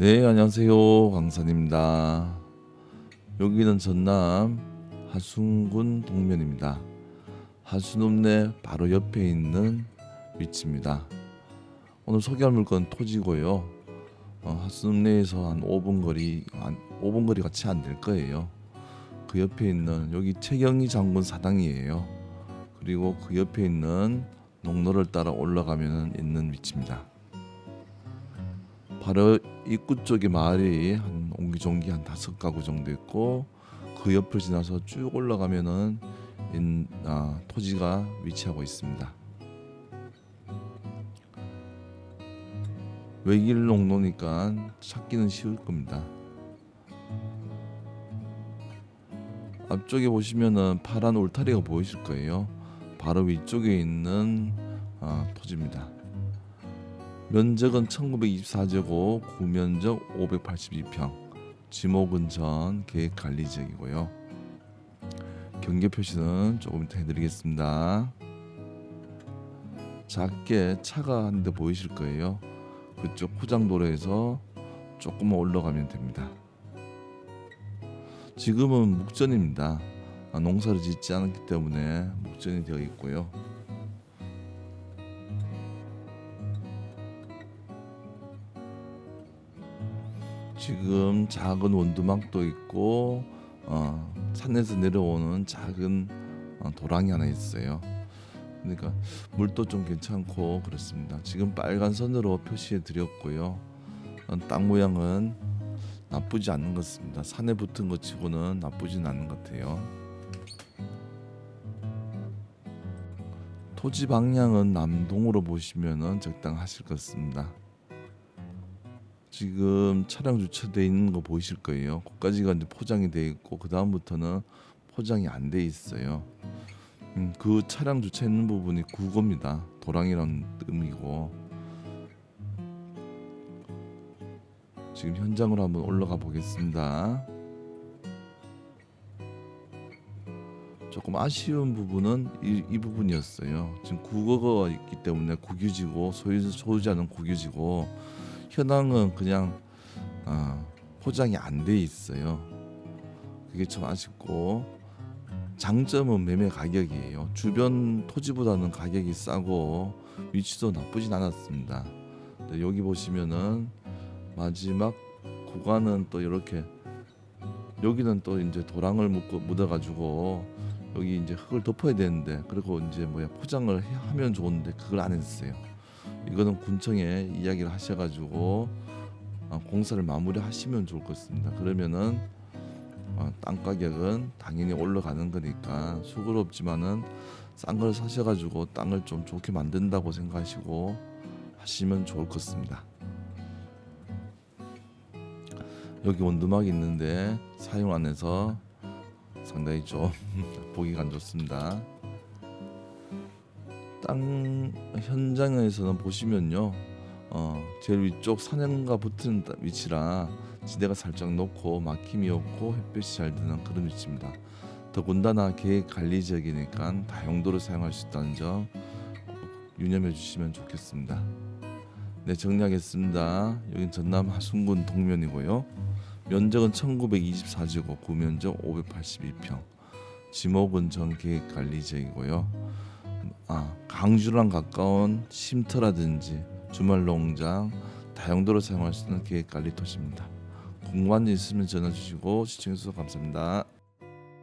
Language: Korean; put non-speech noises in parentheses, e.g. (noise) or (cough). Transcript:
네, 안녕하세요. 강산입니다. 여기는 전남 하순군 동면입니다. 하수읍내 바로 옆에 있는 위치입니다. 오늘 소개할 물건 토지고요. 어, 하수읍내에서 한 5분 거리, 한 5분 거리 같이 안될 거예요. 그 옆에 있는 여기 최경희 장군 사당이에요. 그리고 그 옆에 있는 농로를 따라 올라가면 있는 위치입니다. 바로 입구 쪽에 마을이 한 옹기종기 한 다섯 가구 정도 있고 그 옆을 지나서 쭉 올라가면은 인, 아, 토지가 위치하고 있습니다. 외길 농로니까 찾기는 쉬울 겁니다. 앞쪽에 보시면은 파란 울타리가 보이실 거예요. 바로 위쪽에 있는 아, 토지입니다. 면적은 1924제곱, 구면적 582평, 지목은 전 계획 관리 지역이고요. 경계 표시는 조금 이따 해드리겠습니다. 작게 차가 한 대 보이실 거예요. 그쪽 포장도로에서 조금만 올라가면 됩니다. 지금은 묵전입니다. 아, 농사를 짓지 않았기 때문에 묵전이 되어 있고요. 지금 작은 원두막도 있고 어, 산에서 내려오는 작은 어, 도랑이 하나 있어요. 그러니까 물도 좀 괜찮고 그렇습니다. 지금 빨간 선으로 표시해 드렸고요. 어, 땅 모양은 나쁘지 않은 것 같습니다. 산에 붙은 것 치고는 나쁘진 않은 것 같아요. 토지 방향은 남동으로 보시면은 적당하실 것 같습니다. 지금 차량 주차돼 있는 거 보이실 거예요. 거기까지가 이제 포장이 돼 있고 그 다음부터는 포장이 안 돼 있어요. 음, 그 차량 주차 있는 부분이 구고입니다. 도랑이라는 의미고 지금 현장으로 한번 올라가 보겠습니다. 조금 아쉬운 부분은 이, 이 부분이었어요. 지금 국어가 있기 때문에 국유지고 소유 소유자는 국유지고 현황은 그냥 어, 포장이 안 돼 있어요. 그게 좀 아쉽고 장점은 매매 가격이에요. 주변 토지보다는 가격이 싸고 위치도 나쁘진 않았습니다. 근데 여기 보시면은 마지막 구간은 또 이렇게 여기는 또 이제 도랑을 묻고 묻어가지고 여기 이제 흙을 덮어야 되는데 그리고 이제 뭐야 포장을 해- 하면 좋은데 그걸 안 했어요. 이거는 군청에 이야기를 하셔가지고 어, 공사를 마무리하시면 좋을 것 같습니다. 그러면은 어, 땅 가격은 당연히 올라가는 거니까 수고롭지만은 싼 걸 사셔가지고 땅을 좀 좋게 만든다고 생각하시고 하시면 좋을 것 같습니다. 여기 원두막이 있는데 사용 안 해서 상당히 좀 (laughs) 보기가 안 좋습니다. 땅 현장에서는 보시면요, 어, 제일 위쪽 산행과 붙은 따- 위치라 지대가 살짝 높고 막힘이 없고 햇볕이 잘 드는 그런 위치입니다. 더군다나 계획 관리 지역이니까 다용도로 사용할 수 있다는 점꼭 유념해 주시면 좋겠습니다. 네 정리하겠습니다. 여긴 전남 하순군 동면이고요. 면적은 1924제곱, 구면적 582평. 지목은 전 계획 관리 지역이고요. 아, 강주랑 가까운 쉼터라든지 주말 농장, 다용도로 사용할 수 있는 계획 관리 도시입니다. 궁금한 일 있으면 전화 주시고 시청해 주셔서 감사합니다.